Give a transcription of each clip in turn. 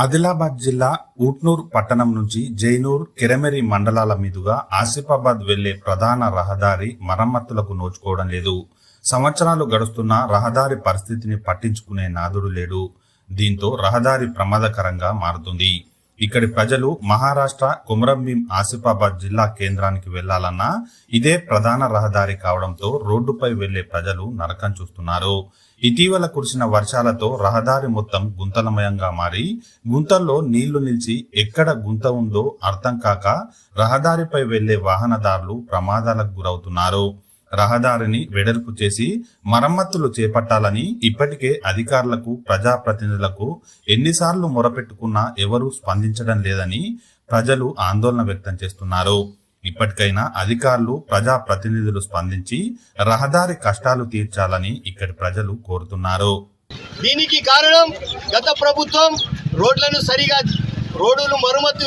ఆదిలాబాద్ జిల్లా ఊట్నూర్ పట్టణం నుంచి జైనూర్ కిరమెరి మండలాల మీదుగా ఆసిఫాబాద్ వెళ్ళే ప్రధాన రహదారి మరమ్మతులకు నోచుకోవడం లేదు. సంవత్సరాలు గడుస్తున్న రహదారి పరిస్థితిని పట్టించుకునే నాదుడు లేడు. దీంతో రహదారి ప్రమాదకరంగా మారుతుంది. ఇక్కడి ప్రజలు మహారాష్ట్ర కుమరంభీం ఆసిఫాబాద్ జిల్లా కేంద్రానికి వెళ్ళాలన్నా ఇదే ప్రధాన రహదారి కావడంతో రోడ్డుపై వెళ్ళే ప్రజలు నరకం చూస్తున్నారు. ఇటీవల కురిసిన వర్షాలతో రహదారి మొత్తం గుంతలమయంగా మారి గుంతల్లో నీళ్ళు నిలిచి ఎక్కడ గుంత ఉందో అర్థం కాక రహదారిపై వెళ్ళే వాహనదారులు ప్రమాదాలకు గురవుతున్నారు. రహదారిని వెడల్పు చేసి మరమ్మతులు చేపట్టాలని ఇప్పటికే అధికారులకు ప్రజాప్రతినిధులకు ఎన్నిసార్లు మొరపెట్టుకున్నా ఎవరూ స్పందించడం లేదని ప్రజలు ఆందోళన వ్యక్తం చేస్తున్నారు. ఇప్పటికైనా అధికారులు ప్రజాప్రతినిధులు స్పందించి రహదారి కష్టాలు తీర్చాలని ఇక్కడి ప్రజలు కోరుతున్నారు. దీనికి కారణం గత ప్రభుత్వం రోడ్లను సరిగా రోడ్లు మరమ్మతు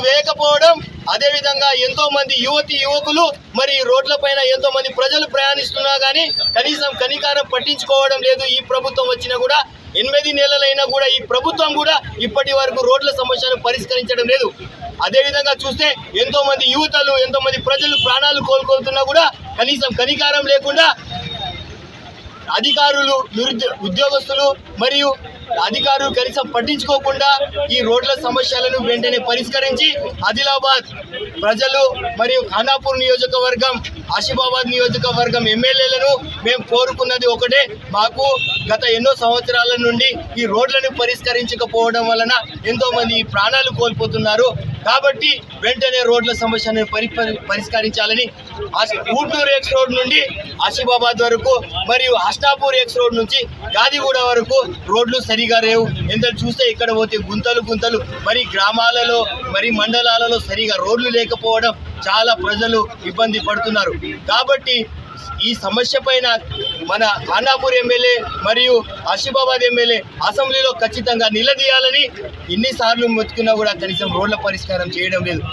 అదేవిధంగా ఎంతో మంది యువతి యువకులు మరి రోడ్ల పైన ఎంతో మంది ప్రజలు ప్రయాణిస్తున్నా కానీ కనీసం కనికారం పట్టించుకోవడం లేదు. ఈ ప్రభుత్వం వచ్చినా కూడా ఎనిమిది నెలలైనా కూడా ఈ ప్రభుత్వం కూడా ఇప్పటి వరకు రోడ్ల సమస్యను పరిష్కరించడం లేదు. అదేవిధంగా చూస్తే ఎంతో మంది యువతలు ఎంతో మంది ప్రజలు ప్రాణాలు కోల్పోతున్నా కూడా కనీసం కనికారం లేకుండా అధికారులు నిరుద్యో ఉద్యోగస్తులు మరియు అధికారులు కనీసం పట్టించుకోకుండా ఈ రోడ్ల సమస్యలను వెంటనే పరిష్కరించి ఆదిలాబాద్ ప్రజలు మరియు ఖానాపూర్ నియోజకవర్గం ఆసిఫాబాద్ నియోజకవర్గం ఎమ్మెల్యేలను మేము కోరుకున్నది ఒకటే. మాకు గత ఎన్నో సంవత్సరాల నుండి ఈ రోడ్లను పరిష్కరించకపోవడం వలన ఎంతోమంది ఈ ప్రాణాలు కోల్పోతున్నారు. కాబట్టి వెంటనే రోడ్ల సమస్యను పరి పరిష్కరించాలని ఆసి- ఊటూరు ఎక్స్ రోడ్ నుండి ఆసిఫాబాద్ వరకు మరియు అష్టాపూర్ ఎక్స్ రోడ్ నుంచి గాదిగూడ వరకు రోడ్లు సరిగా లేవు. ఎంత చూస్తే ఇక్కడ పోతే గుంతలు గుంతలు. మరి గ్రామాలలో మరి మండలాలలో సరిగా రోడ్లు లేకపోవడం చాలా ప్రజలు ఇబ్బంది పడుతున్నారు. కాబట్టి ఈ సమస్య పైన మన ఖానాపూర్ ఎమ్మెల్యే మరియు ఆసిఫాబాద్ ఎమ్మెల్యే అసెంబ్లీలో ఖచ్చితంగా నిలదీయాలని ఎన్నిసార్లు మొత్తుకున్నా కూడా కనీసం రోడ్ల పరిష్కారం చేయడం లేదు.